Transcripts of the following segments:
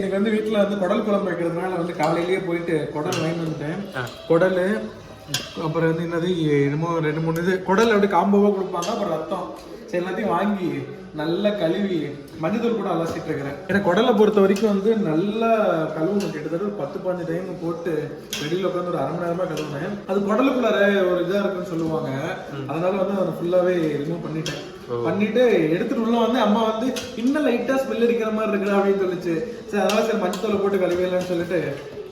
எனக்கு வந்து வீட்டில் வந்து குடல் குழம்பு வைக்கிறதுனால வந்து காலையிலேயே போயிட்டு குடல் வாங்கிட்டு வந்துட்டேன். குடல் அப்புறம் வந்து என்னது என்னமோ ரெண்டு மூணு இது குடல் அப்படி காம்போவாக கொடுப்பாங்க அப்புறம் ரத்தம். சரி எல்லாத்தையும் வாங்கி நல்லா கழுவி மஞ்சள் கூட அலசிட்டு இருக்கிறேன். ஏன்னா குடலை பொறுத்த வரைக்கும் வந்து நல்லா கழுவணும் கிட்டத்தட்ட ஒரு பத்து பதினஞ்சு டைம் போட்டு வெளியில் உட்காந்து ஒரு அரை மணி நேரமா கழுவுனேன். அது குடலுக்குள்ளார ஒரு இதாக இருக்குன்னு சொல்லுவாங்க. அதனால வந்து அதை ஃபுல்லாகவே ரிமூவ் பண்ணிட்டேன். பண்ணிட்டு எடுத்துட்டு உள்ள வந்து அம்மா வந்து இன்னும் லைட்டா ஸ்மெல் அடிக்கிற மாதிரி இருக்கு அப்படின்னு சொல்லிச்சு. சரி அதனால சரி மஞ்சத்தூளை போட்டு கழுவிடலாம்னு சொல்லிட்டு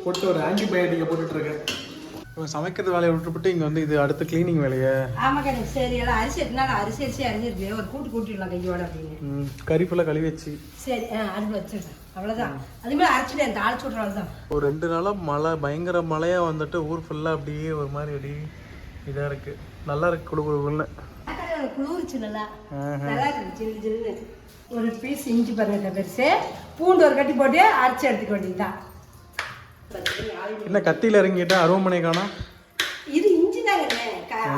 போட்டு ஒரு ஆன்டிபயோட்டிக்கை போட்டுட்டு இருக்கேன் இப்போ சமைக்கிறது வேலையை விட்டுவிட்டு இங்கே வந்து இது அடுத்த க்ளீனிங் வேலையை? ஆமா கணக்கு சரி எல்லாம் அரிசி எத்தனால அரிசி அரிசி அரிஞ்சிருக்கு ஒரு கூட்டு கூட்டிடலாம் கையோட அப்படின்னு. கறி ஃபுல்லாக கழுவி வச்சு. சரி ஆ அடுப்பு வச்சிருக்கேன் அவ்வளவுதான். அது மாதிரி அரைச்சிட்டேன் தாளிச்சு விட்றவங்க தான் ஒரு ரெண்டு நாளாக மழை பயங்கர மழையாக வந்துட்டு ஊர் ஃபுல்லாக அப்படியே ஒரு மாதிரி அப்படி இதாக இருக்கு. நல்லா இருக்கு குழு குழுன்னு குளிர்ச்சு நல்லா நல்லா இருக்கு ஜில்லு ஜில்லுன்னு. ஒரு பீஸ் இஞ்சி பாருங்க பெருசு. பூண்டு ஒரு கட்டி போட்டு அரைச்சி எடுத்துக்க வேண்டியதுதான். என்ன கத்தியில் இறங்கிட்டா அருவமனை காணோம் இது இஞ்சி தாங்க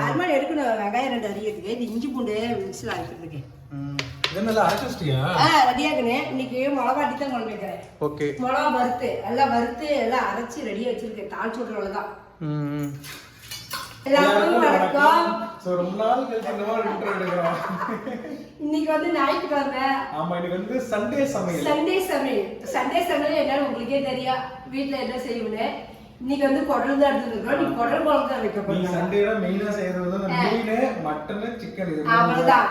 அருமாடி எடுக்கணும் வெங்காயம் ரெண்டு அறியறதுக்கு இது இஞ்சி பூண்டு மிக்சியில் அரைக்கிறதுக்கு மிளகா வறுத்து எல்லாம் வறுத்து எல்லாம் அரைச்சி ரெடியாக வச்சிருக்கேன். தாளிச்சு விட்றவங்க தான் ம். எல்லாருக்கும் வணக்கம். ஸோ ரொம்ப நாள் கழிச்சு இந்த மாதிரி intro எடுக்கிறோம். இன்னைக்கு வந்து ஞாயிற்றுக்கிழமை. ஆமா இன்னைக்கு வந்து சண்டே சமையல். சண்டே சமையல். சண்டே சமையல் என்னன்னு உங்களுக்கே தெரியும். வீட்ல என்ன செய்வோன்னு. இன்னைக்கு வந்து குடல் தான் எடுத்துருக்கோம் நீ குடல் குழம்பு தான் வைக்க போறோம். சண்டேல மெயினா செய்யறது வந்து அந்த மீன் மட்டன் சிக்கன் இது அவ்வளவுதான்.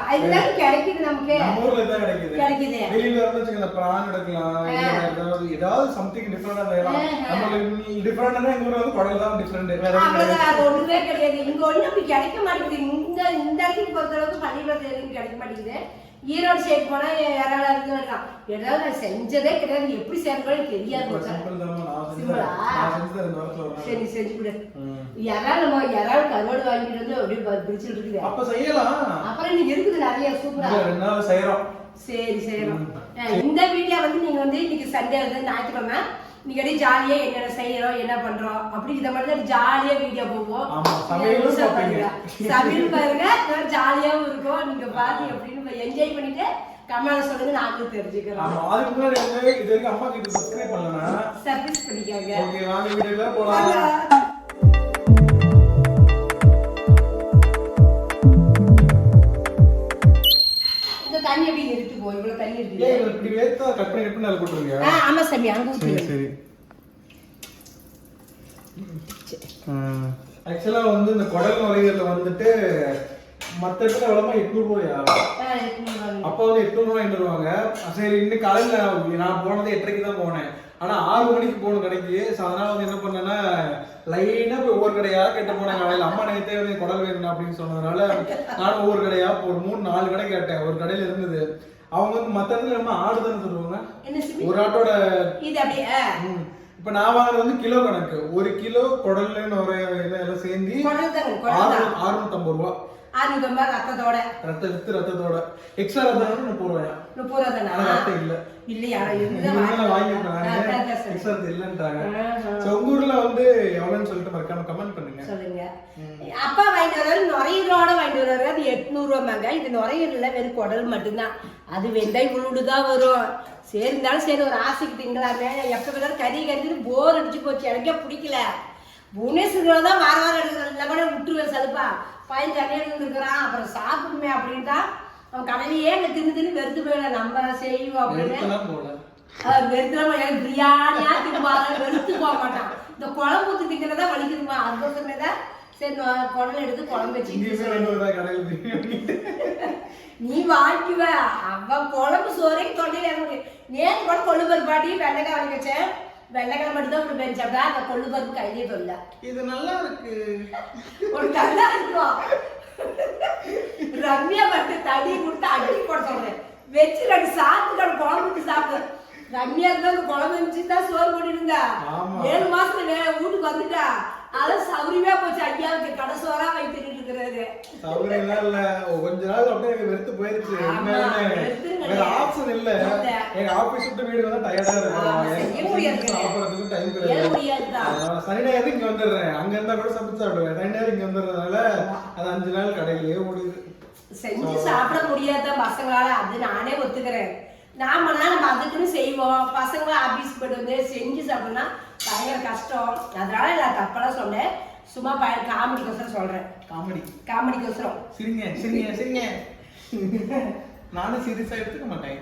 கிடைக்குது நமக்கு. நம்ம ஊர்ல தான் கிடைக்குது. கிடைக்குது. வெளியில இருந்து வச்சுக்கோங்க பிரான் எடுக்கலாம் இல்ல ஏதாவது ஏதாவது சம்திங் டிஃபரெண்டா செய்யலாம். நம்மளுக்கு டிஃபரெண்டா எங்க ஊர்ல வந்து குடல் தான் டிஃபரெண்ட் வேற எதுவும் கிடையாது. அவ்வளவுதான் அது ஒண்ணுமே கிடையாது. இங்க ஒண்ணு அப்படி கிடைக்க மாட்டேங்குது. இந்த இந்த இடத்துக்கு பொறுத்த அளவுக்கு பள்ளிக்கூட தேர்வு கிடைக்க மாட்டேங்குது. ஈரோடு சைடு போனா யாராவது இருக்கான் ஏதாவது நான் செஞ்சதே கிடையாது. நீ எப்படி செய்யணும் தெரியாது. சரி செஞ்சு கொடு ம். யாராவது நம்ம யாராவது கருவாடு வாங்கிட்டு வந்து அப்படியே ப- பிரிச்சுட்டு இருக்குது அப்ப செய்யலாம் அப்புறம் இருக்குது நிறைய சூப்பரா ரெண்டு நாள் செய்யறோம் சரி இந்த வீடியோ வந்து நீங்க வந்து இன்னைக்கு சண்டே வந்து ஞாயிற்றுக்கிழமை நீங்க அப்படியே ஜாலியா என்னென்ன செய்யறோம் என்ன பண்றோம் அப்படி இதை மட்டும் தான் ஜாலியா வீடியோ போவோம். சமையல் பாருங்க ஜாலியாவும் இருக்கும் நீங்க பார்த்து அப்படின்னு என்ஜாய் பண்ணிட்டு கமெண்ட் சொல்லுங்க நாங்களும் தெரிஞ்சுக்கிறோம். ஆமா அதுக்கு முன்னாடி வந்து இது வரைக்கும் அம்மா கிட்ட சப்ஸ்கிரைப் பண்ணலனா சர்வீஸ் பண்ணிக்காங்க. ஓகே வாங்க வீடியோல போலாம். தண்ணி எப்படி இருக்கு போ? இவ்வளவு தண்ணி இருக்குது ஏய் இவரு இப்படி வேத்தா கட் பண்ணி கட் பண்ணி அதுல போட்டுருங்க. ஆ, ஆமா சாமி அங்க ஊத்து சரி சரி. ஆக்சுவலா வந்து இந்த குடல் நுரையீரல வந்துட்டு மத்த இடத்துல எவ்வளோமா எட்நூறு ரூபாயா ஆ, எடுத்துன்னு வாங்க. அப்போ வந்து எட்நூறு ரூபாய் வருவாங்க சரி இன்னைக்கு காலையில நான் போனது எட்டரைக்கு தான் போனேன். ஆனா ஆறு மணிக்கு போகணும் கடைக்கு ஸோ அதனால வந்து என்ன பண்ணேன்னா லைனா போய் ஒவ்வொரு கடையா கேட்டு போனேன் காலையில. அம்மா நேத்தே வந்து குடல் வேணும் அப்படின்னு சொன்னதுனால நானும் ஒவ்வொரு கடையா ஒரு மூணு நாலு கடை கேட்டேன். ஒரு கடையில இருந்தது. அவங்க வந்து மத்த இடத்துல நம்ம ஆடு தானே சொல்லுவாங்க ஒரு ஆட்டோட. இப்ப நான் வாங்குறது வந்து கிலோ கணக்கு. ஒரு கிலோ குடல்னு ஒரு இதெல்லாம் சேர்ந்து. அறுநூத்தம்பது ரூபா. முப்பது ரூபா தானா? ஆனா இல்ல. இல்லையா. எக்ஸ்ட்ரா இல்லன்றாங்க. சோ உங்க ஊர்ல வந்து எவ்வளவுன்னு சொல்லிட்டு மறக்காம கமெண்ட் பண்ணுங்க. சொல்லுங்க. அப்பா வாங்கிட்டு வர்றாரு நுரையீரலோட வாங்கிட்டு வர்றாரு. அது எட்நூறு ரூபாங்க இது நுரையீரல வெறும் குடல் மட்டும்தான். அது வெந்தய உளுடு தான் வரும். சரி இருந்தாலும் சரி ஒரு ஆசைக்கு திங்கலாமே. எப்ப பார்த்தாலும் கறி கறின்னு போர் அடிச்சு போச்சு. எனக்கே பிடிக்கல. புவனேஸ்வரில் தான் வார வாரம் எடுக்கிறது. இல்லை கூட விட்டுருவேன் சலுப்பா. பையன் தனியாக இருந்துருக்கிறான் அப்புறம் சாப்பிடுமே அப்படின்ட்டா. அவன் கடையிலேயே அங்கே தின்னு தின்னு வெறுத்து போயிடல நம்ம செய்வோம் அப்படின்னு. வெறுத்துறாம எனக்கு பிரியாணியா தின்பாரு வெறுத்து போக மாட்டான். இந்த குழம்பு ஊத்தி திங்கிறதா வலிக்குதுமா? அது சொன்னதா சரி குடல் எடுத்து குழம்பு வச்சு நீ வாங்கிக்குவ. அவன் குழம்பு சோறைக்கு தொண்டையில முடியும் நேற்று கூட கொள்ளு பருப்பு பாட்டி வெண்டைக்காய் வாங்கி வச்சேன் வெண்டைக்காய் மட்டும் தான் ஒரு பெஞ்சாப்டா அந்த கொள்ளு பருப்பு கையிலே தொல்ல. இது நல்லா இருக்கு. ஒரு நல்லா இருக்கும்? ரம்யா பட்டு தண்ணி கொடுத்து அடி போட சொல்றேன். வச்சு ரெண்டு சாப்பிட்டு குழம்புக்கு சாப்பிடு ரம்யா இருந்தா குழம்பு இருந்துச்சு தான் சோறு போட்டு இருந்தா. ஏழு மாசத்துல வீட்டுக்கு வந்துட்டா. அதான் சௌரியமா போச்சு ஐயாவுக்கு கடை சோறா வைத்துட்டு இருக்கிறது. சௌகரியம்லாம் இல்ல? கொஞ்ச நாள் அப்படியே வெறுத்து போயிருச்சு. வேற ஆப்ஷன் இல்ல. எங்க ஆபீஸ் விட்டு வீடு வந்தா டயர்டா ஆமா, செய்ய இருக்கும் முடியாது. சாப்பிடறதுக்கு டைம் ஏன் கிடையாது முடியாதுதான். அதனால சனி ஞாயிறு இங்க வந்துடுறேன். அங்க இருந்தா கூட சமைச்சு சாப்பிடுவேன். சனி ஞாயிறு இங்க வந்துடுறதுனால அது அஞ்சு நாள் கடையிலேயே ஓடிது. செஞ்சு சாப்பிட முடியாத பசங்களால அது நானே ஒத்துக்கிறேன். நாமனா நம்ம அதுக்குன்னு செய்வோம். பசங்க ஆபீஸ் போயிட்டு வந்து செஞ்சு சாப்பிடணும்னா பயங்கர கஷ்டம். அதனால நான் தப்பெல்லாம் சொன்னேன். சும்மா பய காமெடிக்கோசரம் சொல்றேன். காமெடி காமெடிக்கோசரம் சிரிங்க சிரிங்க சிரிங்க. நானும் சீரியஸா எடுத்துக்க மாட்டேன்.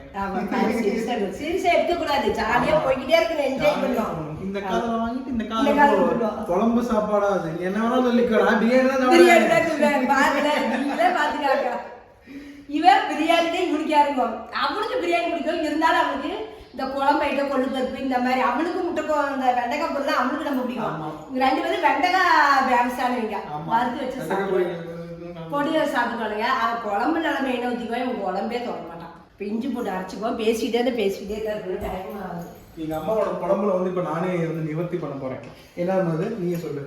சீரியஸா சீரியஸா எடுக்கக்கூடாது. ஜாலியா போய்கிட்டே இருக்கணும் என்ஜாய் பண்ணணும் இந்த வாங்கிட்டு இந்த. போடுவோம். குழம்பு சாப்பாடா அது? என்ன வேணாலும் சொல்லிக்கோ நான் பிரியாணி தான் பிரியாணி. தான் பாருங்க பாத்துக்காக்கா இவன் பிரியாணி முடிக்காருங்க அவனுக்கு பிரியாணி பிடிக்கும். இருந்தாலும் அவனுக்கு இந்த குழம்பு ஐட்டம் கொள்ளு பருப்பு இந்த மாதிரி அவனுக்கு முட்டைக்கோ இந்த வெண்டைக்காய் பொருள் அவனுக்கு நம்ம பிடிக்கும். இவங்க ரெண்டு பேரும் வெண்டைக்காய் ஆமா. வறுத்து வச்சு. பொடியை சாப்பிட்டுக்கோங்க. அவன் குழம்பு நிலமை என்ன ஊற்றிக்குவான் இவன் குழம்பே தொட மாட்டான். இப்போ இஞ்சி போட்டு அரைச்சிக்குவோம் பேசிட்டே இருந்து பேசிக்கிட்டே தான் டைம் ஆகுது. எங்க அம்மாவோட குழம்புல வந்து இப்ப நானே வந்து நிவர்த்தி பண்ண போறேன். என்ன அது நீங்க சொல்லு.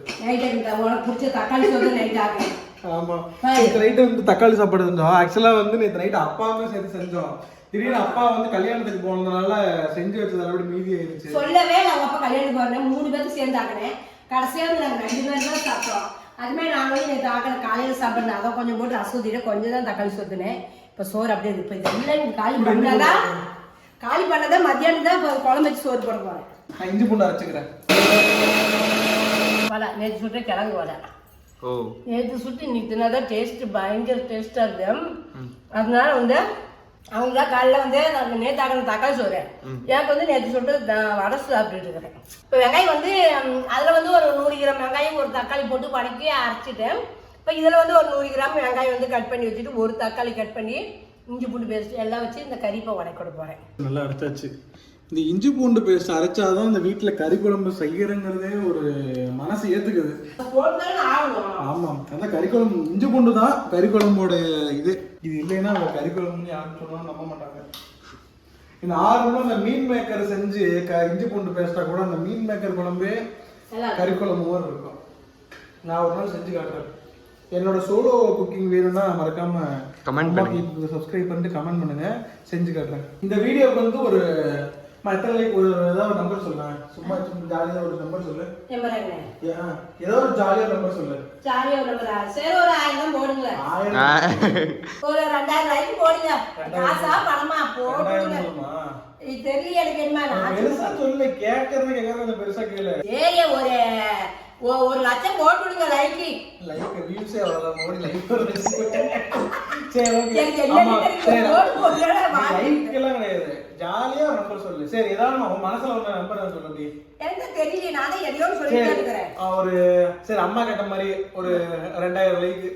உனக்கு பிடிச்ச தக்காளி சோறு நைட் ஆகுது. ஆமா. Hi. நேற்று நைட்டு வந்து தக்காளி சாப்பாடு செஞ்சோம். ஆக்சுவலா வந்து நேற்று நைட்டு அப்பாவுமே சேர்த்து செஞ்சோம். திடீர்னு அப்பா வந்து கல்யாணத்துக்கு போனதுனால செஞ்சு வச்சது அப்படி மீதி ஆயிடுச்சு. சொல்லவே அவங்க அப்பா கல்யாணத்துக்கு வரேன் மூணு பேரும் சேர்ந்து ஆக்கினேன் கடைசியா வந்து நாங்கள் ரெண்டு பேரும் தான் சாப்பிட்டோம். அதுமாதிரி நாங்களும் நேற்று ஆக்கின காலையில் சாப்பிட்றேன் அதை கொஞ்சம் போட்டு ஊற்றிட்டு கொஞ்சம் தான் தக்காளி சோத்துனேன் இப்போ சோறு அப்படியே இருக்கு. இப்போ இதெல்லாம் காலி பண்ணாதான் காலி பண்ணாதான் மத்தியானம் தான் இப்போ குழம்பு வச்சு சோறு போட போகிறேன் நான் இஞ்சி பூண்டு அரைச்சுக்கிறேன். வலை நேற்று சுட்டு கிழங்கு வலை நேற்று சுட்டு இன்னைக்கு தினாதான் டேஸ்ட் பயங்கர டேஸ்ட்டாக இருக்கு அதனால வந்து அவங்க தான் காலைல வந்து நான் நேற்று ஆக்கின தக்காளி சோறு. எனக்கு வந்து நேற்று த- வடை சாப்பிட்டுட்டு இருக்கிறேன். இப்போ வெங்காயம் வந்து அதில் வந்து ஒரு நூறு கிராம் வெங்காயம் ஒரு தக்காளி போட்டு வதக்கி அரைச்சிட்டேன் இப்போ இதில் வந்து ஒரு நூறு கிராம் வெங்காயம் வந்து கட் பண்ணி வச்சுட்டு ஒரு தக்காளி கட் பண்ணி இஞ்சி பூண்டு பேஸ்ட் எல்லாம் வச்சு இந்த கறிப்பை உடைக்க போகிறேன் நல்லா அரைச்சாச்சு இந்த இஞ்சி பூண்டு பேஸ்ட் அரைச்சாதான் இந்த வீட்டுல கறி குழம்பு செய்யறங்கிறதே ஒரு மனசு ஏத்துக்குது. ஆமாம். அதான் கறி குழம்பு இஞ்சி பூண்டு தான் கறி குழம்போட இது. இது இல்லைன்னா அவங்க கறி குழம்புன்னு யாரும் சொன்னாலும் நம்ப மாட்டாங்க. இந்த நார்மலாக இந்த மீன் மேக்கர் செஞ்சு க இஞ்சி பூண்டு பேஸ்டா கூட அந்த மீன் மேக்கர் குழம்பே கறி குழம்பு மாதிரி இருக்கும். நான் ஒரு நாள் செஞ்சு காட்டுறேன். என்னோட சோலோ குக்கிங் வேணும்னா மறக்காம Comment பண்ணுங்க. சப்ஸ்கிரைப் பண்ணிட்டு கமெண்ட் பண்ணுங்க. செஞ்சு காட்டுறேன். இந்த வீடியோக்கு வந்து ஒரு எத்தனை like ஒரு ஏதாவது நம்பர் சொல்றேன் சும்மா ஜாலியாக ஒரு நம்பர் சொல்லு. எம்பராங்க ஏன், ஏதோ ஒரு ஜாலியாக நம்பர் சொல்லு. ஜாலியாக ஒரு நம்பரா சரி ஒரு ஆயிரம் ஆயிரம். ஒரு ரெண்டாயிரம் ரூபாய்க்கு போடுங்க. காசா பணமா? போடுங்க? இது தெரியல எனக்கு என்ன நான் பெருசா சொல்லு. கேட்கறது கொஞ்சம் பெருசா கேளு. சரி ஒரு ஒரு லட்சம் போட்டு விடுங்க லைக்கு லைக் வியூஸே அவ்வளவு மோடி லைக் சரி ஓகே சரி. லைக் எல்லாம் கிடையாது. ஜாலியா ஒரு நம்பர் சொல்லு. சரி ஏதாவது உன் மனசுல ஒரு நம்பர் சொல்லு அப்படி எனக்கு தெரியல நான் தான் எதையோ சொல்லிட்டு இருக்கிறேன். ஒரு சரி அம்மா கேட்ட மாதிரி ஒரு ரெண்டாயிரம் லைக்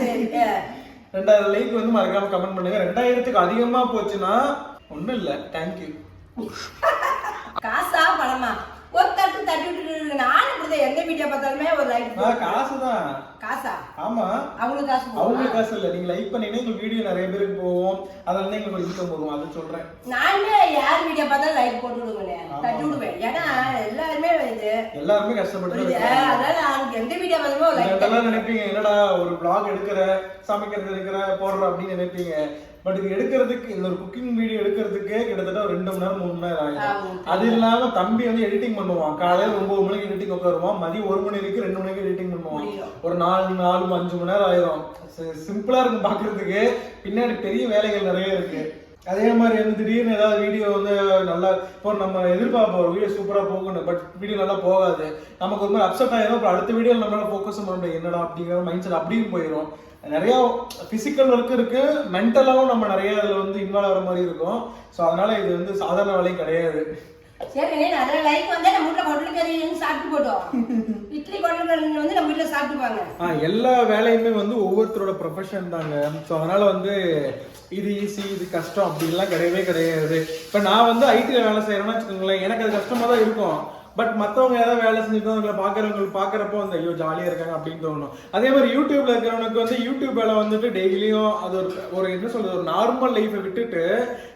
சரி. ரெண்டாயிரம் லைக் வந்து மறக்காம கமெண்ட் பண்ணுங்க. ரெண்டாயிரத்துக்கு அதிகமா போச்சுன்னா ஒண்ணும் இல்ல. தேங்க்யூ காசா பணமா? ஒரு தட்டு தட்டி விட்டுட்டு நானும் இப்படிதான். எந்த வீடியோ பார்த்தாலுமே ஒரு லைக் நான் காசுதான். காசா? ஆமா. அவங்களுக்கு காசு? அவங்களுக்கு காசு இல்ல. நீங்க லைக் பண்ணீங்கன்னா எங்க வீடியோ நிறைய பேருக்கு போவோம் அதனால எங்களுக்கு ஒரு இன்கம் வரும் அதை சொல்றேன். நானுமே யார் வீடியோ பார்த்தாலும் லைக் போட்டு விடுவேன். தட்டி விடுவேன். ஏன்னா எல்லாருமே இது. எல்லாருமே கஷ்டப்பட்டு தான். அதனால நான் எந்த வீடியோ பார்த்தாலுமே லைக் நினைப்பீங்க. என்னடா ஒரு vlog எடுக்கிற சமைக்கிறது எடுக்கிற போடுற அப்படின்னு நினைப்பீங்க. பட் இது எடுக்கிறதுக்கு இந்த ஒரு குக்கிங் வீடியோ எடுக்கிறதுக்கே கிட்டத்தட்ட ஒரு ரெண்டு மணி நேரம் மூணு மணி நேரம் ஆகும். அது இல்லாம தம்பி வந்து எடிட்டிங் பண்ணுவான். காலையில ஒன்பது மணிக்கு எடிட்டிங் உட்காருவான். மதியம் ஒரு மணி வரைக்கும் ரெண்டு மணிக்கு எடிட்டிங் பண்ணுவான். ஒரு நாலு நாலு அஞ்சு மணி நேரம் ஆயிரும். சிம்பிளா இருக்கும் பாக்குறதுக்கு. பின்னாடி பெரிய வேலைகள் நிறைய இருக்கு. அதே மாதிரி வந்து திடீர்னு ஏதாவது வீடியோ வந்து நல்லா இப்போ நம்ம எதிர்பார்ப்போம் வீடியோ சூப்பரா போகணும் பட் வீடியோ நல்லா போகாது. நமக்கு ஒரு மாதிரி அப்செட் ஆயிரும். அப்புறம் அடுத்த வீடியோ நம்மளால ஃபோக்கஸ் பண்ண முடியாது. என்னடா அப்படிங்கிற மைண்ட் செட் அப்படியும் போயிடும் நிறைய பிசிக்கல் ஒர்க் இருக்கு. மென்டலாவும் நம்ம நிறைய அதுல வந்து இன்வால்வ் ஆகிற மாதிரி இருக்கும். ஸோ அதனால இது வந்து சாதாரண வேலையும் கிடையாது. சரி நிறைய லைக் வந்தா நம்ம வீட்டுல கொட்டல் கறி சாப்பிட்டு போட்டோம். இட்லி கொட்டல் கறி வந்து நம்ம வீட்டுல சாப்பிட்டுப்பாங்க. எல்லா வேலையுமே வந்து ஒவ்வொருத்தரோட ப்ரொஃபஷன் தாங்க. ஸோ அதனால வந்து இது ஈஸி இது கஷ்டம் அப்படின்லாம் கிடையவே கிடையாது. இப்போ நான் வந்து ஐடியில் வேலை செய்கிறேன்னா வச்சுக்கோங்களேன். எனக்கு அது கஷ்டமாக தான் இருக்கும். பட் மற்றவங்க ஏதாவது வேலை செஞ்சுட்டு அவங்களை பார்க்குறவங்களுக்கு பார்க்குறப்போ வந்து ஐயோ ஜாலியாக இருக்காங்க அப்படின்னு தோணும். அதே மாதிரி யூடியூப்ல இருக்கிறவனுக்கு வந்து யூடியூப் வேலை வந்துட்டு டெய்லியும் அது ஒரு ஒரு என்ன சொல்றது ஒரு நார்மல் லைஃப்பை விட்டுட்டு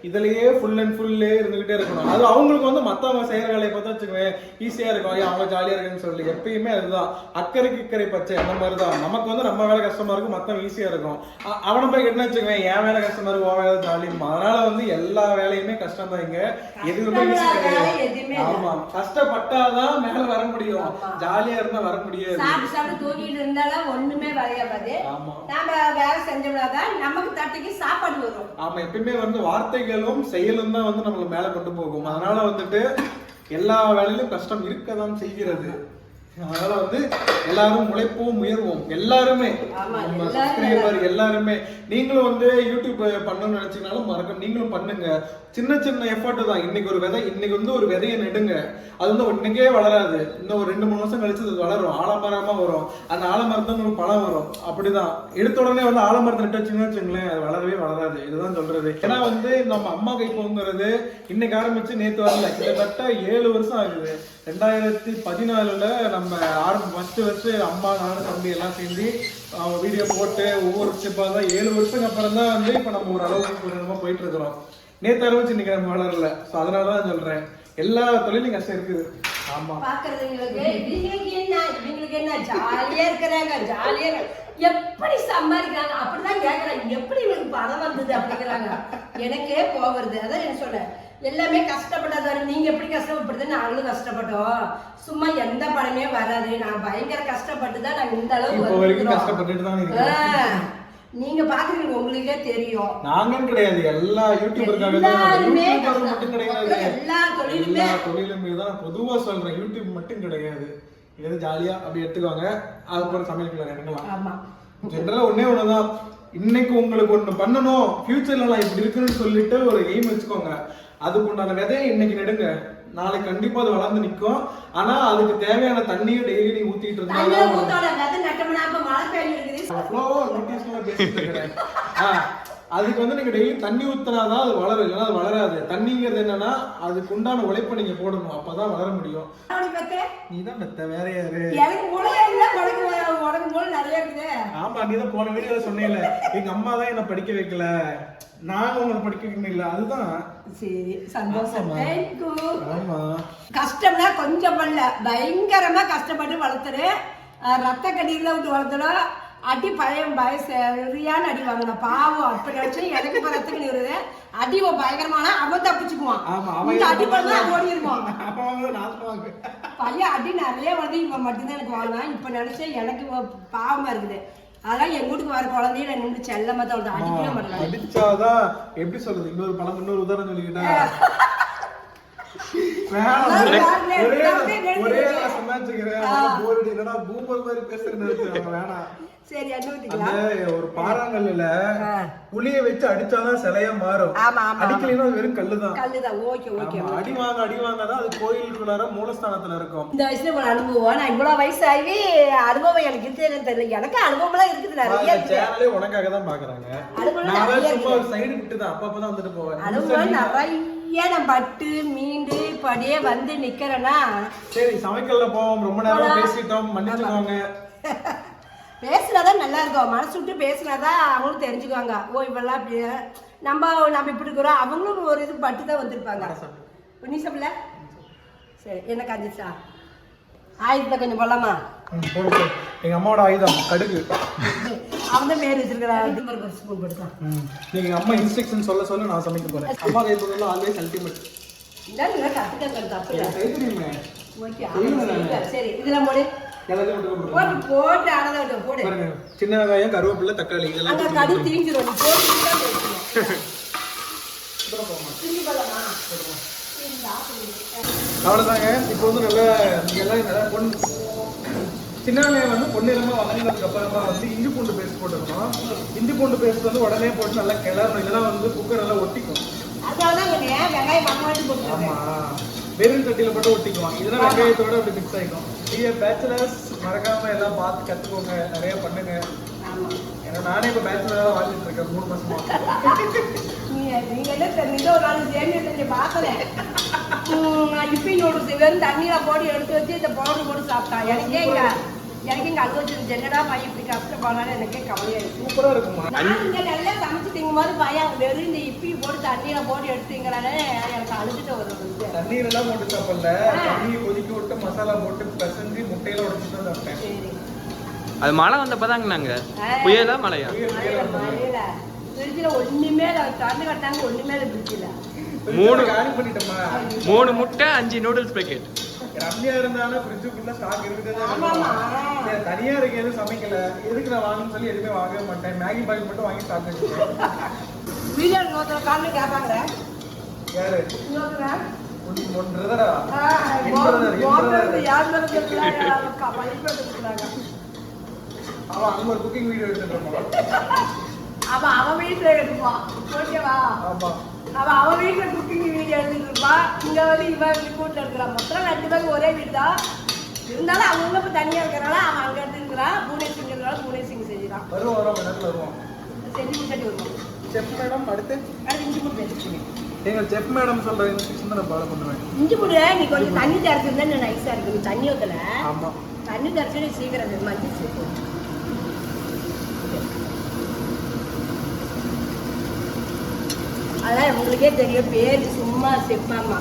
இதுலயே ஃபுல் அண்ட் ஃபுல்லே இருந்துகிட்டே இருக்கணும். அது அவங்களுக்கு வந்து மற்றவங்க செய்கிற வேலையை பார்த்தா வச்சுக்கோங்க ஈஸியாக இருக்கும். ஐயோ அவங்க ஜாலியாக இருக்குன்னு சொல்லி. எப்பயுமே அதுதான். அக்கறைக்கு இக்கறை பச்சை அந்த மாதிரி தான். நமக்கு வந்து நம்ம வேலை கஷ்டமா இருக்கும் மற்றவங்க ஈஸியாக இருக்கும். அவனை போய் என்ன வச்சுக்கோங்க என் வேலை கஷ்டமா இருக்கும் உன் வேலை ஜாலி அதனால வந்து எல்லா வேலையுமே கஷ்டம் தான் இங்க. எதுவுமே ஈஸி கிடையாது. ஆமா. கஷ்டப்பட்ட பட்டாதான் மேல வர முடியும். ஜாலியா இருந்தா வர முடியாது. சாப்பிட்டு சாப்பிட்டு தூங்கிட்டு இருந்தாலும் ஒண்ணுமே ஆமா. நாம வேலை செஞ்சோம்னா தான் நமக்கு தட்டுக்கு சாப்பாடு வரும். ஆமா எப்பயுமே வந்து வார்த்தைகளும் செயலும் தான் வந்து நம்மள மேல கொண்டு போகும். அதனால வந்துட்டு எல்லா வேலையிலும் கஷ்டம் இருக்கதான் செய்கிறது. அதனால வந்து எல்லாரும் உழைப்போம் முயர்வோம் எல்லாருமே. நம்ம சப்ஸ்கிரைபர் எல்லாருமே. நீங்களும் வந்து யூடியூப் பண்ணணும்னு நினைச்சீங்கனாலும் மறக்க நீங்களும் பண்ணுங்க. சின்ன சின்ன எஃபர்ட் தான். இன்னைக்கு ஒரு விதை இன்னைக்கு வந்து ஒரு விதையை நெடுங்க. அது வந்து இன்னைக்கே வளராது. இன்னும் ஒரு ரெண்டு மூணு வருஷம் கழிச்சு அது வளரும். ஆலமரமா வரும். அந்த ஆலமரத்துல உங்களுக்கு பழம் வரும். அப்படிதான். எடுத்த உடனே வந்து ஆலமரத்தை நட்டு வச்சீங்கன்னு வச்சுங்களேன் அது வளரவே வளராது. இதுதான் சொல்றது. ஏன்னா வந்து நம்ம அம்மா கைப்போங்கிறது இன்னைக்கு ஆரம்பிச்சு நேத்து வரல. கிட்டத்தட்ட ஏழு வருஷம் ஆகுது. ரெண்டாயிரத்தி பதினாலுல நம்ம ஆரம்பி ஃபர்ஸ்ட் ஃபர்ஸ்ட் அம்மா நானும் தம்பி எல்லாம் சேர்ந்து வீடியோ போட்டு ஒவ்வொரு ஸ்டெப்பாக தான் ஏழு வருஷத்துக்கு அப்புறம் தான் வந்து இப்போ நம்ம ஒரு அளவுக்கு ஒரு விதமா போயிட்டு இருக்கிறோம். நேத்து ஆரம்பிச்சு இன்னைக்கு நம்ம வளரல. ஸோ அதனால தான் சொல்றேன். எல்லா தொழிலும் கஷ்டம் இருக்குது. ஆமா. பாக்குறதுங்களுக்கு என்ன என்ன ஜாலியா இருக்கிறாங்க ஜாலியா எப்படி சம்பாதிக்கிறாங்க அப்படிதான் கேக்குறாங்க. எப்படி இவங்களுக்கு பணம் வந்தது அப்படிங்கிறாங்க. எனக்கே போகிறது அதான் என்ன சொல்றேன். எல்லாமே கஷ்டப்படாதாரு நீங்க எப்படி கஷ்டப்படுறது நாங்களும் கஷ்டப்பட்டோம். சும்மா எந்த படமே வராது. நான் பயங்கர கஷ்டப்பட்டு தான் நாங்க இந்த அளவுக்கு நீங்க பாக்குறீங்க உங்களுக்கே தெரியும். நாங்கன்னு கிடையாது. எல்லா யூடியூபருக்காக. மட்டும் கிடையாது. எல்லா தொழிலுமே தொழிலுமே தான் பொதுவா சொல்றேன். யூடியூப் மட்டும் கிடையாது. இது ஜாலியா அப்படி எடுத்துக்கோங்க. அதுக்கப்புறம் சமையலுக்குள்ள இறங்கலாம். ஆமா. ஜென்ரலா ஒண்ணே ஒண்ணுதான். இன்னைக்கு உங்களுக்கு ஒண்ணு பண்ணணும். ஃபியூச்சர்ல நான் இப்படி இருக்குன்னு சொல்லிட்டு ஒரு எய்ம் வச்சுக்கோங்க. அதுக்கு உண்டான விதையை இன்னைக்கு நெடுங்க. நாளைக்கு கண்டிப்பா அது வளர்ந்து நிக்கும் ஆனா அதுக்கு தேவையான தண்ணியும் டெய்லி நீங்க ஊத்திட்டு ஆ, அதுக்கு வந்து நீங்க டெய்லி தண்ணி ஊத்துனாதான் அது வளரும் இல்லைன்னா அது வளராது. தண்ணிங்கிறது என்னன்னா அதுக்கு உண்டான உழைப்பை நீங்க போடணும். அப்பதான் வளர முடியும். நீ தான் பெத்த வேற யாரு? ஆமா நீ தான் போன வீடியோல சொன்னேல எங்க அம்மா தான் என்ன படிக்க வைக்கல. நான் உங்களை படிக்க வைக்கணும் இல்ல அதுதான். சரி சந்தோஷம். ஆமா. கஷ்டம்னா கொஞ்சம் பண்ணல. பயங்கரமா கஷ்டப்பட்டு வளர்த்துரு ரத்த கண்ணீர்ல விட்டு வளர்த்துடும் அடி பழைய பய சரியான அடி வாங்கின பாவம். அப்படி வச்சு எனக்கு இப்ப ரத்த கண்ணீர் வருது. அடி பயங்கரமான அவன் தப்பிச்சுக்குவான். இந்த அடி பண்ணா அவன் நாசமாக்கு பையன் அடி நிறைய வந்து இவன் மட்டும்தான் எனக்கு வாங்கினான் இப்ப நினைச்சேன் எனக்கு பாவமா இருக்குது. அதெல்லாம் எங்க வீட்டுக்கு வர குழந்தைய நான் நின்று செல்லமா தான். அடிக்கவே மாட்டேன் அடிச்சாதான் எப்படி சொல்றது? இன்னொரு பழம் இன்னொரு உதாரணம் சொல்லிக்கிட்டா. ஒரே- ஒரே ஒரே சமாளிச்சுக்கிறேன். போர் அடி. என்னடா பூமர் மாதிரி பேசுறேன்னு வேணாம். ஒரு பாறாங்கல்லுல ஆ. புளிய வச்சு அடிச்சாதான் சிலையா மாறும். அது வெறும் கல்லுதான். அடி வாங்க அடி வாங்கதான் அது கோயிலுக்குள்ளார மூலஸ்தானத்துல இருக்கும். இந்த வயசுல இவ்வளவு அனுபவம். நான் இவ்வளவு வயசாகி அனுபவம் எனக்கு இருக்குதுன்னு தெரியல. எனக்கு அனுபவம்லாம் இருக்குது நிறைய சேனலே உனக்காக தான் பாக்குறாங்க. அனுபவம் நான் சும்மா ஒரு சைடு விட்டு தான் அப்பப்பதான் வந்துட்டு போவேன். அனுபவம் நிறைய நான் பட்டு மீண்டு இப்படியே வந்து நிக்கிறேன்னா சரி சமைக்கல்ல போவோம். ரொம்ப நேரம் பேசிட்டோம். மன்னிச்சுக்கோங்க. பேசுனாதான் நல்லா இருக்கும். மனசு விட்டு பேசுனாதான் அவங்களும் தெரிஞ்சுக்குவாங்க. ஓ இவெல்லாம் இப்படி நம்ம நம்ம இப்படி இருக்கிறோம். அவங்களும் ஒரு இது பட்டு தான் வந்திருப்பாங்க நீ சாப்பிடல சரி என்ன காஞ்சிச்சா ஆயுதத்தை கொஞ்சம் போடலாமா. எங்க அம்மாவோட ஆயுதம் கடுகு. அவன் தான் மேல் வச்சிருக்கிறான் ஒரு ஸ்பூன் போட்டுதான் ம். நீங்க அம்மா இன்ஸ்ட்ரக்ஷன் சொல்ல சொல்ல நான் சமைக்க போறேன். அம்மா கை பொருள் ஆல்வேஸ் அல்டிமேட் இந்தாங்க கற்றுக்கிறது தப்பு இல்லை ஓகே ஆமா, சரி, இதெல்லாம் போடு. சின்ன வெங்காயம் கருவேப்பிலை தக்காளி இதெல்லாம் கடு தீஞ்சிரும்? அவ்வளோதாங்க இப்போ வந்து நல்லா எல்லாம் நல்லா பொண்ணு சின்ன வெங்காயம் வந்து பொன்னிறமா வதங்கினதுக்கு அப்புறமா வந்து இஞ்சி பூண்டு பேஸ்ட் போட்டுக்கணும் இஞ்சி பூண்டு பேஸ்ட் வந்து உடனே போட்டு நல்லா கிளறணும். இதெல்லாம் வந்து குக்கர் நல்லா ஒட்டிக்கும். அதனாலதான் சொன்னேன், வெங்காயம் மண்ணாடி போட்டுருக்கேன். ஆமா. வெறும் தட்டியில போட்டு ஒட்டிக்குவோம் இதெல்லாம் வெங்காயத்தோட அப்படி மிக்ஸ் ஆயிக்கும். நீங்க பேச்சுலர்ஸ் மறக்காம எல்லாம் பார்த்து கத்துக்கோங்க. நிறைய பண்ணுங்க. ஏன்னா நானே இப்போ பேச்சுலரா வாழ்ந்துட்டு இருக்கேன். மூணு மாசமா. ஒரு நான் இப்பி noodles வெறும் தண்ணியில போட்டு எடுத்து வச்சு இந்த powder போட்டு சாப்பிட்டான். எனக்கே எனக்கு இங்க வச்சிருந்துச்சு. என்னடா பையன் இப்படி கஷ்டப்படுறான்னு எனக்கே கவலையாயிடுச்சு. சூப்பரா இருக்குமா இங்க நல்லா சமைச்சு திங்கும்போது பையன் வெறும் இந்த இப்பி போட்டு தண்ணியில போட்டு எடுத்தீங்களானே எனக்கு அழுதுட்டு வருது தண்ணீர் எல்லாம் போட்டு சாப்பிடல. தண்ணியை கொதிக்க விட்டு மசாலா போட்டு பிசைஞ்சு முட்டையில உடைச்சு தான் சாப்பிட்டேன். சரி. அது மழை வந்தப்பதாங்க நாங்க. புயலா மழையா. ஃப்ரிட்ஜில் ஒண்ணுமே இல்லை. திறந்து கட்டாங்க ஒண்ணுமே இல்லை ஃப்ரிட்ஜில் மூணு. மூணு முட்டை அஞ்சு நூடுல்ஸ் பேக்கெட் ரம்யா இருந்தாலும் ஃப்ரிட்ஜுக்குள்ள ஸ்டாக் இருக்குது. தனியா இருக்கு எதுவும் சமைக்கல. எதுக்கு நான் வாங்கணும்னு சொல்லி எதுவுமே வாங்கவே மாட்டேன். மேகி பாக்கெட் மட்டும் வாங்கி ஸ்டாக் வச்சுருக்கேன் வீடியோ இன்னொருத்தர காலையில் கேட்பாங்க யாரு? இன்னொருத்தர? ஒன்று ஒன்றரை ஆ, மோதிரம் மோதிரத்து யார் மேல கேட்கறாங்க? அவங்க மதிப்பெண் கொடுக்குறாங்க. அவன் அங்க ஒரு குக்கிங் வீடியோ எடுத்துட்டு இருப்பான் அவன் அவன் வீட்டுல எடுப்பான். ஓகேவா? ஆமா. அவன் அவன் வீட்டுல குக்கிங் வீடியோ எடுத்துட்டு இருப்பான் இங்க வந்து இவன் வீட்டுல இருக்கிறான் மொத்தம் ரெண்டு பேரும் ஒரே வீடு தான். இருந்தாலும் அவங்க இப்ப தனியா இருக்கிறனால அவன் அங்க எடுத்துக்கிறான் பூனே சிங்கிறதுனால பூனே சிங் செஞ்சுறான் வருவோம் வருவோம் செஞ்சு முடிச்சுட்டு வருவான் செஃப் மேடம் அடுத்து? அது இஞ்சி போட்டு வச்சுக்கோங்க எங்க செஃப் மேடம் சொல்ற இன்ஸ்ட்ரக்ஷன் தான் நான் ஃபாலோ பண்ணுவேன். இஞ்சி போடு நீ கொஞ்சம் தண்ணி தரச்சுருந்தா நான் நைஸா இருக்கு நீ தண்ணி ஊத்தல. ஆமா. தண்ணி தரச்சு சீக்கிரம் மஞ்சள் சேர்த்து அதான் உங்களுக்கே தெரியும் பேர் சும்மா செப்பாமா.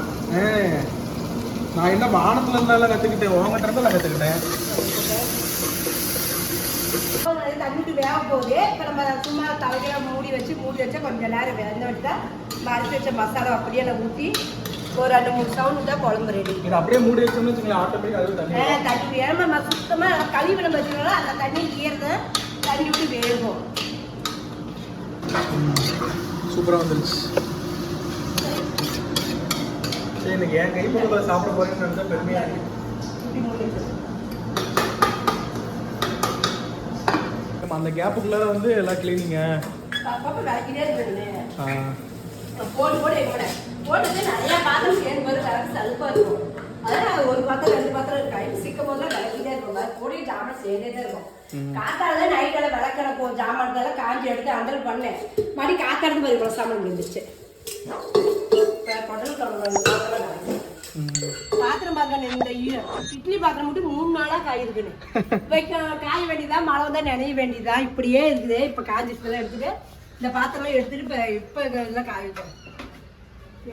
நான் என்ன வானத்துல இருந்தாலும் கத்துக்கிட்டேன் உங்ககிட்ட இருந்தா நான் கத்துக்கிட்டேன். தண்ணிட்டு வேக போகுது இப்போ நம்ம சும்மா தலையில மூடி வச்சு மூடி வச்சா கொஞ்சம் நேரம் வெந்த வச்சுட்டா மறைச்சி வச்ச மசாலா அப்படியே நான் ஊற்றி ஒரு ரெண்டு மூணு சவுண்டு தான் குழம்பு ரெடி இது அப்படியே மூடி வச்சோம்னு வச்சுக்கலாம் ஆட்டோமேட்டிக் தண்ணி. தண்ணி வேணும். நம்ம சுத்தமாக கழிவு நம்ம வச்சுக்கணும் அந்த தண்ணி ஈரத தண்ணி விட்டு வேகும். சூப்பரா வந்துருச்சு. சரி இன்னைக்கு என் கைப்பொருளை சாப்பிட போறேன்னு நினைச்சா பெருமையா இருக்கு. அந்த கேப்புக்குள்ள வந்து எல்லாம் கிளீனிங்க போட்டு போட்டு போட்டுட்டு நிறைய பாத்திரம் சேர்ந்து போது விளக்கு சலுப்பா இருக்கும். அதான் ஒரு பாத்திரம் ரெண்டு பாத்திரம் கையில் சிக்கும் போதுலாம் விளக்கிட்டே இருக்கும் அது போட்டு ஜாமான் சேர்ந்தே தான் இருக்கும் காத்தால நைட்டால விளக்கண போ ஜாமானத்தெல்லாம் காஞ்சி எடுத்து அந்தல் பண்ணேன் மறுபடி காத்தாடுத்து போய் இவ்வளோ சாமான் விழுந்துச்சு குழம்பு பாத்திரம். பாத்திரம் இந்த இட்லி பாத்திரம் மட்டும் மூணு நாளா காய் இருக்குன்னு வைக்க காய வேண்டியதா மழை வந்தா நினைய வேண்டியதா இப்படியே இருக்குது. இப்ப காஞ்சிட்டு எடுத்துட்டு இந்த பாத்திரம் எடுத்துட்டு இப்ப இப்ப இதெல்லாம் காய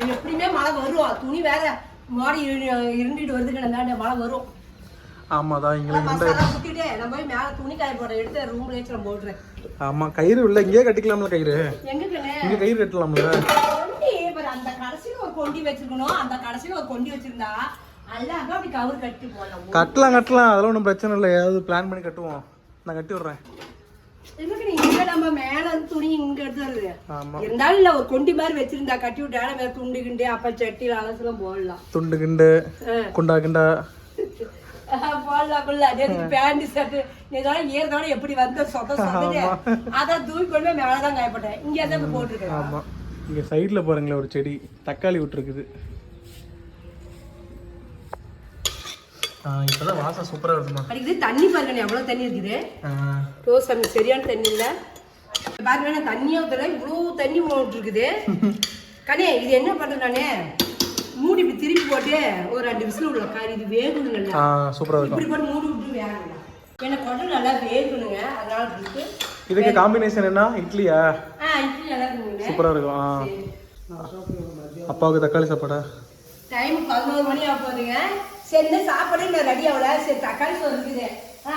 எப்படியுமே மழை வரும். துணி வேற மாடி இரு- இருண்டிட்டு வருது கிடந்தா மழை வரும். ஆமாதான் இங்க அதான் மசாலா ஊத்திட்டு நான் போய் மேல துணி காய போடுறேன். எடுத்து ரூம்ல வச்சு நான் போடுறேன் ஆமா கயிறு இல்ல இங்கேயே கட்டிக்கலாம்ல கயிறு. எங்க இங்க கயிறு கட்டலாம்ல. அந்த கடைசியில ஒரு கொண்டி வச்சிருக்கணும். அந்த கடைசியில ஒரு கொண்டி வச்சிருந்தா அழகா அப்படி கவர் கட்டி போடலாம் கட்டலாம் கட்டலாம். அதெல்லாம் ஒன்றும் பிரச்சனை இல்லை. ஏதாவது பிளான் பண்ணி கட்டுவோம். நான் கட்டி விடுறேன். துண்டு கிண்டு கிண்டு குண்டா. கிண்டா ஆஹ் போடலாம் குள்ள பேண்ட் ஷர்ட் இதோட ஏறதோட எப்படி வந்து சொத சொதது அதான் தூக்கி கொண்டு மேலதான் காயப்பட்டேன். இங்க தான் போய் போட்டிருக்கேன். ஆமா. இங்க சைடுல பாருங்களேன் ஒரு செடி. தக்காளி விட்டுருக்குது. ஆ இப்பதான் வாசம் சூப்பரா இருக்குமா அடிக்குது தண்ணி பாருங்க எவ்வளவு தண்ணி இருக்குது. ரோஸ் அந்த சரியான தண்ணி இல்ல. பாருங்க நான் தண்ணியே ஊத்தல. இவ்வளவு தண்ணி ஓட்டு இருக்குது. கண்ணே இது என்ன பண்றேன் நானே? போட்டு ஒரு ரெண்டு விசில் உள்ள காரி இது வேகணும் நல்லா ஆ சூப்பரா இருக்கும். இப்படி போட்டு மூடி விட்டு வேகணும் எனக்கு குடல் நல்லா வேகணுங்க. அதனால இருக்கு இதுக்கு காம்பினேஷன் என்ன? இட்லியா? இட்லி நல்லா இருக்குங்க. சூப்பரா இருக்கும். அப்பாவுக்கு தக்காளி சாப்பாடா? டைம் பதினோரு மணி ஆக போகுதுங்க. சரி இந்த சாப்பாடு நான் ரெடி ஆகல. சரி தக்காளி சோறு இருக்குது.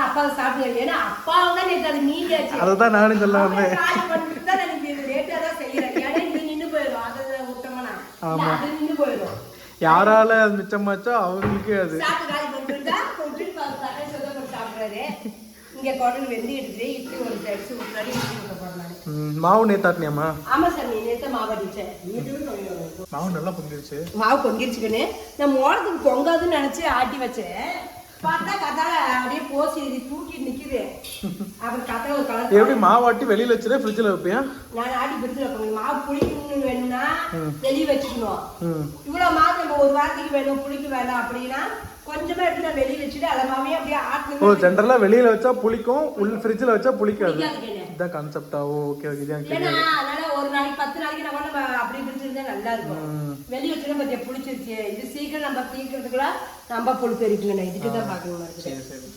அப்பா சாப்பிடுங்க. ஏன்னா அப்பாவை தான் நேற்று அது மீதி ஆச்சு அதை தான் நானும் சொல்ல வந்தேன். எனக்கு இது லேட்டா தான் செய்யறேன். ஏன்னா இது நின்னு போயிடும். அதை விட்டோம்னா அது நின்னு போயிடும். யாரால அது மிச்சமாச்சோ அவங்களுக்கு அது. மாவு நேத்தாட்டினியாமா ஆமா சாமி நேற்று மாவடிச்சேன் மாவு நல்லா பொங்கிருச்சு. மாவு பொங்கிருச்சுக்கன்னு. நான் மோளத்துக்கு பொங்காதுன்னு நினைச்சு ஆட்டி வச்சேன். பார்த்தா போசி இது தூக்கி நிக்குது அப்புறம் கதை ஒரு கலர் எப்படி மாவாட்டி வெளியில வச்சுட்டு ஃப்ரிட்ஜில் வைப்பியா? நான் ஆட்டி பிடிச்சு வைப்பேன். மாவு புளிக்கணும்னு வேணும்னா வெளியே வச்சுக்கணும். ம். இவ்வளவு மாவு நம்ம ஒரு வாரத்துக்கு வேணும் புளிக்க வேணாம் அப்படின்னா கொஞ்சமா எடுத்து நான் வெளியே வச்சுட்டு அதை மாவே அப்படியே ஓ ஆட்டணும் ஜென்ரலா வெளியில வச்சா புளிக்கும் உள் ஃப்ரிட்ஜில் வச்சா புளிக்காது. இதுதான் கான்செப்டா ஓ ஓகே ஓகே இதான் அதனால ஒரு நாளைக்கு பத்து நாளைக்கு நம்ம நம்ம அப்படி பிடிச்சிருந்தா நல்லா இருக்கும். வெளியே வச்சுனா பத்தியா புளிச்சிருச்சு இது சீக்கிரம் நம்ம தீக்கிறதுக்குள்ள நம்ம புளி பெருக்கணும் இதுக்கு தான் பார்க்கணும் சரி சரி.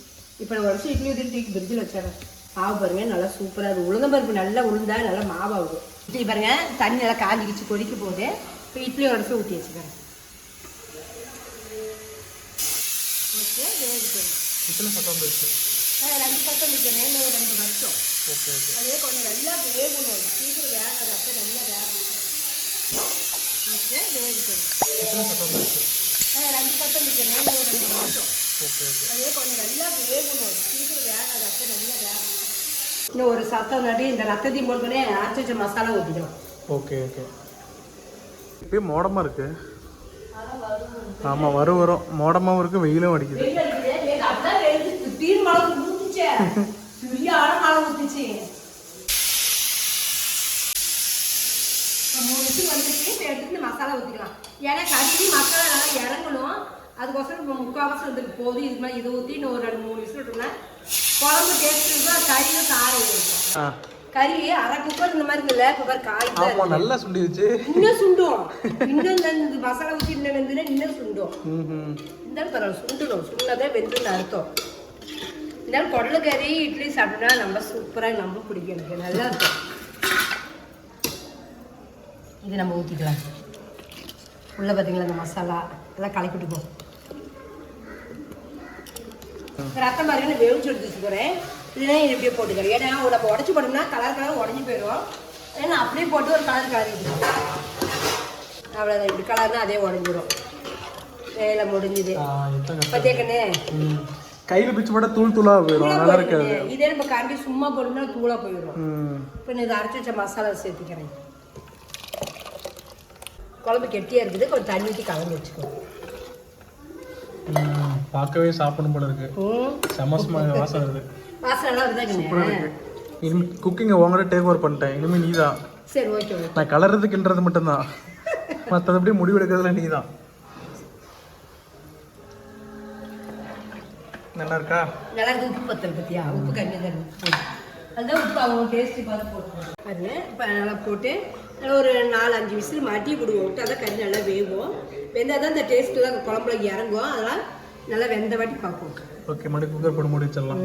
இப்போ நான் வருஷம் இட்லி ஊற்றி தூக்கி ஃப்ரிட்ஜில் வச்சிடறேன் மாவு பாருங்க நல்லா சூப்பராக இருக்கும் உளுந்தம்பருப்பு நல்லா உளுந்தா நல்லா மாவாகும் இட்லி பாருங்க தண்ணி நல்லா காஞ்சிக்கிச்சு கொதிக்க போகுது. இப்போ இட்லி வருஷம் ஊற்றி வச்சுக்கிறேன் சத்தம் வந்துருச்சு நான் ரெண்டு பக்கம் நிற்கிறேன் இன்னும் ஒரு ரெண்டு வருஷம் ஓகே ஓகே. அதே கொஞ்சம் நல்லா வேகணும். சீக்கிரம் வேகாது அப்போ நல்லா வேகணும் இத்தனை சத்தம் வந்துருச்சு நான் ரெண்டு பக்கம் நிற்கிறேன் இன்னும் ஒரு ரெண்டு வருஷம் அதே கொஞ்சம் நல்லா வேகணும் சீக்கிரம் வேகாது அப்போ நல்லா வேகணும் இன்னும் ஒரு சத்தம் நடி இந்த ரத்தத்தையும் போட்டுனே அரைச்சி வச்ச மசாலா ஊற்றிக்கணும் ஓகே ஓகே. இப்பயும் மோடமாக இருக்கு. ஆமாம் வரும் வரும். மோடமாகவும் இருக்கு வெயிலும் அடிக்குது. இப்ப மூணு நிமிஷம் வந்துச்சு இப்போ எடுத்து மசாலா ஊற்றிக்கலாம் ஏன்னா கறி மசாலா நல்லா இறங்கணும். அதுக்கோசரம் இப்போ முக்கால்வாசம் வந்துட்டு போதும் இதுக்கு மேலே இதை ஊற்றி இன்னும் ஒரு ரெண்டு மூணு நிமிஷம் விட்டோம்னா குழம்பு டேஸ்ட் இருக்கும் கறியும் காரம் இருக்கும் கறி அரை குக்கர் இந்த மாதிரி இருக்குல்ல குக்கர் காய் நல்லா சுண்டிடுச்சு. இன்னும் சுண்டும். இன்னும் இந்த மசாலா ஊற்றி இன்னும் வெந்துனா இன்னும் சுண்டும். இருந்தாலும் பரவாயில்ல சுண்டணும். சுண்டதே வெந்துன்னு அர்த்தம். இருந்தாலும் குடலு கறி இட்லி சாப்பிட்டா நம்ம சூப்பராக நம்ம பிடிக்கும் எனக்கு. நல்லா இருக்கும். இது நம்ம ஊற்றிக்கலாம் உள்ள பார்த்தீங்களா இந்த மசாலா? எல்லாம் கலக்கிட்டுப்போம் ரத்தம் பாருங்க வேவிச்சு எடுத்து வச்சுக்கிறேன் இதுதான் இப்படியே போட்டுக்கிறேன். ஏன்னா நம்ம உடச்சி போட்டோம்னா கலர் கலர் உடஞ்சி போயிடும். ஏன்னா அப்படியே போட்டு ஒரு கலர் கலர் அவ்வளோதான் இப்படி கலர்னா அதே உடஞ்சிரும். வேலை முடிஞ்சுது. பத்தியக்கண்ணே ம். கையில் பிச்சு போட்டால் தூள் தூளாக போயிடும் நல்லா இருக்காது. இதே நம்ம கரண்டி சும்மா போட்டோம்னா தூளா போயிடும் இப்போ இதை அரைச்சி வச்ச மசாலா சேர்த்துக்கிறேன். குழம்பு கெட்டியாக இருக்குது. கொஞ்சம் தண்ணி ஊற்றி கலந்து வச்சுக்கோ. பார்க்கவே சாப்பிடணும் போல இருக்கு. ம் செமசமா வாசம் வருது. நல்லா இருந்தாங்க இனிமே குக்கிங்கை உங்கள்கிட்ட டேக் ஓவர் பண்ணிட்டேன். இனிமேல் நீ தான் சரி ஓகே ஓகே நான் கலர்றதுக்குன்றது மட்டும்தான். மற்றபடி முடிவெடுக்கிறதுல நீ தான் நல்லா இருக்கா? நல்லா இருக்கு உப்பு பத்தல் பத்தியா? உப்பு கம்மி தான் இருக்கு. அதுதான் உப்பு அவங்க டேஸ்ட்டு பார்த்து அது இப்போ நல்லா போட்டு ஒரு நாலு அஞ்சு விசில் மாட்டி விடுவோம். விட்டு அதான் கறி நல்லா வேகும். வெந்தால் தான் இந்த டேஸ்ட்டு தான் குழம்புல இறங்கும். அதெல்லாம் நல்லா வெந்த வாட்டி பார்ப்போம். ஓகே மறுபடியும் குக்கர் போட்டு மூடி வச்சிடலாம்.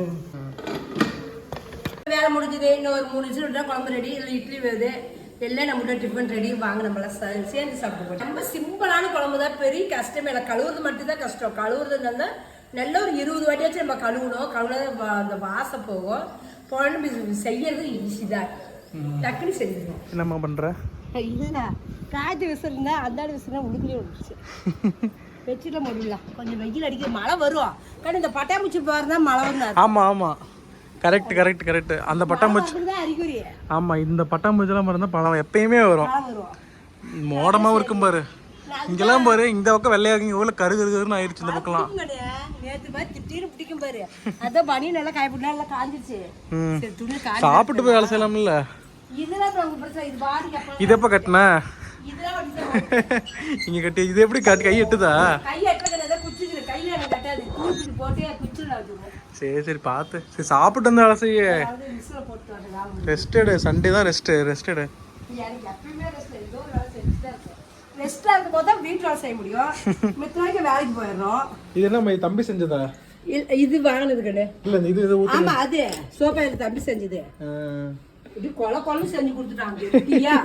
வேலை முடிஞ்சது. இன்னும் ஒரு மூணு நிமிஷம் விட்டா குழம்பு ரெடி இல்லை இட்லி வருது. எல்லாம் நம்மகிட்ட டிஃபன் ரெடி வாங்க நம்மளாம் சே- சேர்ந்து சாப்பிட்டு ரொம்ப சிம்பிளான குழம்பு தான். பெரிய கஷ்டமே. இல்லை கழுவுறது மட்டும்தான் கஷ்டம். கழுவுறதுனால நல்ல ஒரு இருபது வாட்டியாச்சும் நம்ம கழுவணும். கழுவுனா அந்த வாசம் போகும். குழம்பு செய்யறது ஈஸி தான். டக்குன்னு செஞ்சிருவோம். என்னம்மா பண்ணுற இல்லை காய்ச்சி விசிறுந்தா அந்தாடி விசிறுனா உழுக்குலேயே விழுந்துச்சு வச்சுட்ட முடியலாம் கொஞ்சம் வெயில் அடிக்க மழை வரும் కానీ இந்த பட்டாம்பூச்சி பாருந்தா மழை வரும் ஆமாம் ஆமாம் கரெக்ட் கரெக்ட் கரெக்ட் அந்த பட்டாம்பூச்சி ஆமாம் இந்த பட்டாம்பூச்சிலாம் இருந்தால் பழம் எப்பயுமே வரும். மோடமாகவும் இருக்கும் பாரு. இங்கெல்லாம் பாரு இந்த பக்கம் வெள்ளையா இருக்கு இவ்வளோ கரு கரு கருன்னு ஆயிடுச்சு இந்த பக்கம்லாம். நேத்து பிடிக்கும் பாரு. அதான் பனி நல்லா காயப்பட்டு நல்லா காஞ்சிருச்சு. ம். சரி துணி காஞ்சி சாப்பிட்டு போய் வேலை செய்யலாம்ல. இதெல்லாம் இது அப்ப இது எப்போ கட்டின? இங்க கட்டி இது எப்படி கட்டி? கை எட்டுதா? சரி சரி பார்த்து. சரி சாப்பிட்டு வந்து வேலை செய்ய. ரெஸ்ட் எடு சண்டே தான் ரெஸ்ட் ரெஸ்ட் எடு. ரெஸ்ட் இருக்கும் போது தான் வீட்டு வேலை செய்ய முடியும். மித்த வரைக்கும் வேலைக்கு போயிடுறோம். இது என்ன மை தம்பி செஞ்சதா? இல்ல, இது வாங்கினது கடை இல்ல இது இது ஆமா அது. தம்பி செஞ்சது. ஆ, இது கொலை கொலை செஞ்சு கொடுத்துட்டாங்க. கெட்டியா?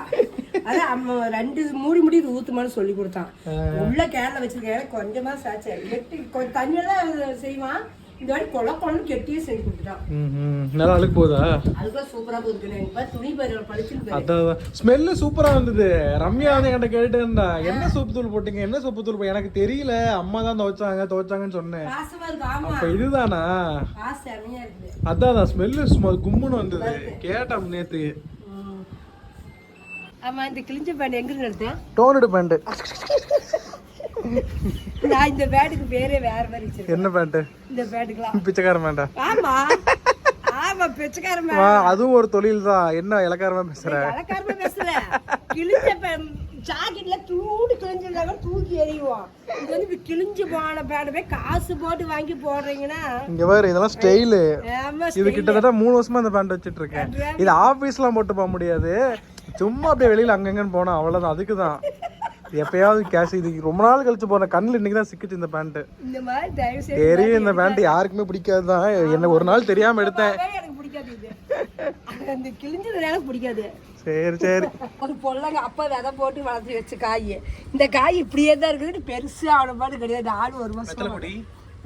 அதான் ரெண்டு மூடி முடி இது ஊத்துமான்னு சொல்லி கொடுத்தான். உள்ள கேரள வச்சிருக்கேன் கொஞ்சமா சாச்சேன் கெட்டி கொஞ்சம் தண்ணியில தான் செய்வான். இந்த வாட்டி கொலை கொலை கெட்டியே செஞ்சு கொடுத்துட்டான். நல்லா அழுக்கு போதா அதுக்குள்ள சூப்பரா போகுது துணி போயிரு அதான் ஸ்மெல்லு சூப்பரா வந்தது. ரம்யா வந்து என்கிட்ட கேட்டு இருந்தா என்ன சோப்பு தூள் போட்டீங்க? என்ன சோப்பு தூள் எனக்கு தெரியல. அம்மா தான் துவைச்சாங்க துவைச்சாங்கன்னு சொன்னேன். அப்ப இதுதானா? அதான் ஸ்மெல்லு சும்மா கும்முன்னு வந்தது. கேட்டேன் நேத்து. ஆமா இந்த கிழிஞ்ச பேண்ட் எங்க இருந்து எடுத்தேன் டோனடு பேண்ட் நான் இந்த பேட்டுக்கு பேரே வேற மாதிரி வச்சிருக்கேன். என்ன பேண்ட் இந்த பேட்டுக்குலாம் பிச்சைக்கார பேண்டா ஆமா. ஆமா பிச்சைக்காரன் வா அதுவும் ஒரு தொழில் தான் என்ன இலக்காரமா பேசுற? கலக்காரமா பேசல கிழிஞ்ச ஜாக்கெட்ல தூடு கிழிஞ்சிருந்தாங்க தூக்கி எறிவோம். இது வந்து கிழிஞ்சு போன போய் காசு போட்டு வாங்கி போடுறீங்கன்னா இங்க பாரு இதெல்லாம் ஸ்டைலு இது கிட்டத்தட்ட மூணு வருஷமா இந்த பேண்ட் வச்சிட்டு இருக்கேன். இது ஆபீஸ்லாம் போட்டு போக முடியாது. சும்மா அப்படியே வெளியில அங்கங்கன்னு போனா அவ்வளவுதான். அதுக்கு தான் எப்பயாவது கேஷ் இது ரொம்ப நாள் கழிச்சு போன கண்ணில் இன்னைக்கு தான் சிக்கிச்சு இந்த பேண்ட் தெரியும் இந்த பேண்ட் யாருக்குமே பிடிக்காது தான் என்ன ஒரு நாள் தெரியாம எடுத்தேன். பிடிக்காது இது. அந்த கிழிஞ்சது எனக்கு பிடிக்காது. சரி சரி. ஒரு பொல்லங்க அப்பா விதை போட்டு வளர்த்து வச்ச காய். இந்த காய் இப்படியே தான் இருக்குது பெருசா அவ்வளோ பாட்டு கிடையாது. ஆடு ஒரு மாசம்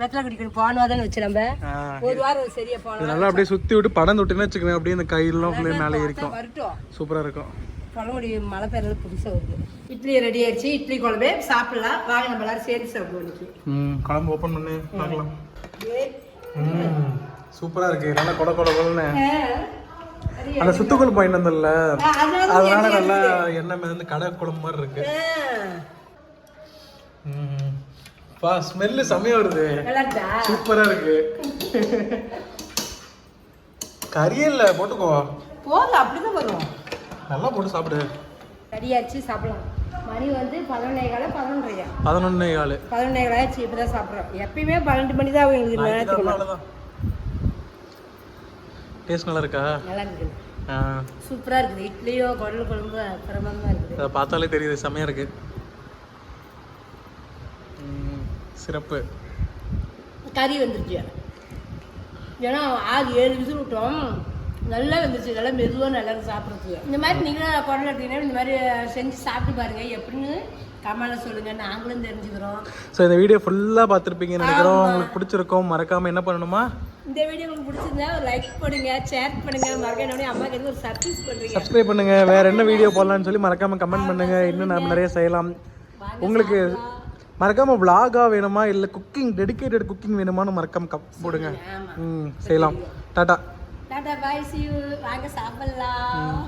வெத்தலை குடிக்கணும் போன வாரம் வச்சு நம்ம ஆ, ஒரு வாரம் சரியா போன இது நல்லா அப்படியே சுத்தி விட்டு படம் தொட்டுன்னு வச்சுக்கோங்க. அப்படியே இந்த கையெல்லாம் ஃபுல்லாக மேலே இருக்கும் சூப்பரா இருக்கும். பழங்குடி மழை பெறது புதுசாக வருது. இட்லி ரெடி ஆயிடுச்சு. இட்லி குழம்பு. சாப்பிடலாம். வாங்க நம்ம எல்லாரும் சேர்ந்து சாப்பிடுவோம் இன்னைக்கு. ம் குழம்பு ஓப்பன் பண்ணு. பார்க்கலாம். ம் சூப்பரா இருக்கு. நல்லா கொட கொட கொடன்னு அந்த சுத்துக்குள் பாயிண்ட் வந்ததுல ஆ, அதனால நல்லா எண்ணெய் மிதந்து கடை குழம்பு மாதிரி இருக்கு. ம். பா ஸ்மெல்லு செமையா வருது. இருக்கா சூப்பரா இருக்கு. கறியே இல்ல போட்டுக்கோ. போதும் அப்படிதான் வரும். நல்லா போட்டு சாப்பிடு. கறியாச்சு சாப்பிடலாம். மணி வந்து பதினொன்னே கால பதினொன்றரை பதினொன்னே காலு. பதினொன்னே கால ஆச்சு இப்பதான் சாப்பிட்றோம் எப்பயுமே பன்னெண்டு மணி தான் எங்களுக்கு நேரத்துக்கு டேஸ்ட் நல்லா இருக்கா? நல்லா இருக்குது ஆ, சூப்பரா இருக்குது. இட்லியோ குடல் குழம்பு பிரபலமா இருக்குது. பார்த்தாலே தெரியுது செமையா இருக்கு ம், சிறப்பு. கறி வந்துருச்சு. ஏன்னா ஆறு ஏழு விசில் விட்டோம் நல்லா வந்துருச்சு. நல்லா மெதுவாக நல்லா சாப்பிட்றதுக்கு. இந்த மாதிரி நீங்களும் குடல் எடுத்தீங்கன்னா இந்த மாதிரி செஞ்சு சாப்பிட்டு பாருங்க. எப்படின்னு கமெண்ட்ல சொல்லுங்க. நாங்களும் தெரிஞ்சுக்கிறோம். ஸோ இந்த வீடியோ ஃபுல்லாக பார்த்துருப்பீங்கன்னு நினைக்கிறோம். உங்களுக்கு பிடிச்சிருக்கோம். மறக்காம என்ன பண்ணணுமா? இந்த வீடியோ உங்களுக்கு பிடிச்சிருந்தா ஒரு லைக் பண்ணுங்க ஷேர் பண்ணுங்க. மறக்க என்னோட அம்மாக்கு எதுவும் ஒரு சர்ப்ரைஸ் பண்ணுறீங்க சப்ஸ்கிரைப் பண்ணுங்க. வேற என்ன வீடியோ போடலாம்னு சொல்லி மறக்காம கமெண்ட் பண்ணுங்க. இன்னும் நம்ம நிறைய செய்யலாம். உங்களுக்கு மறக்காம vlog-ஆ வேணுமா? இல்லை குக்கிங் டெடிகேட்டட் குக்கிங் வேணுமான்னு மறக்காம கப் போடுங்க. ம் செய்யலாம். Tata tata. பாய் சி வாங்க சாப்பிடலாம்.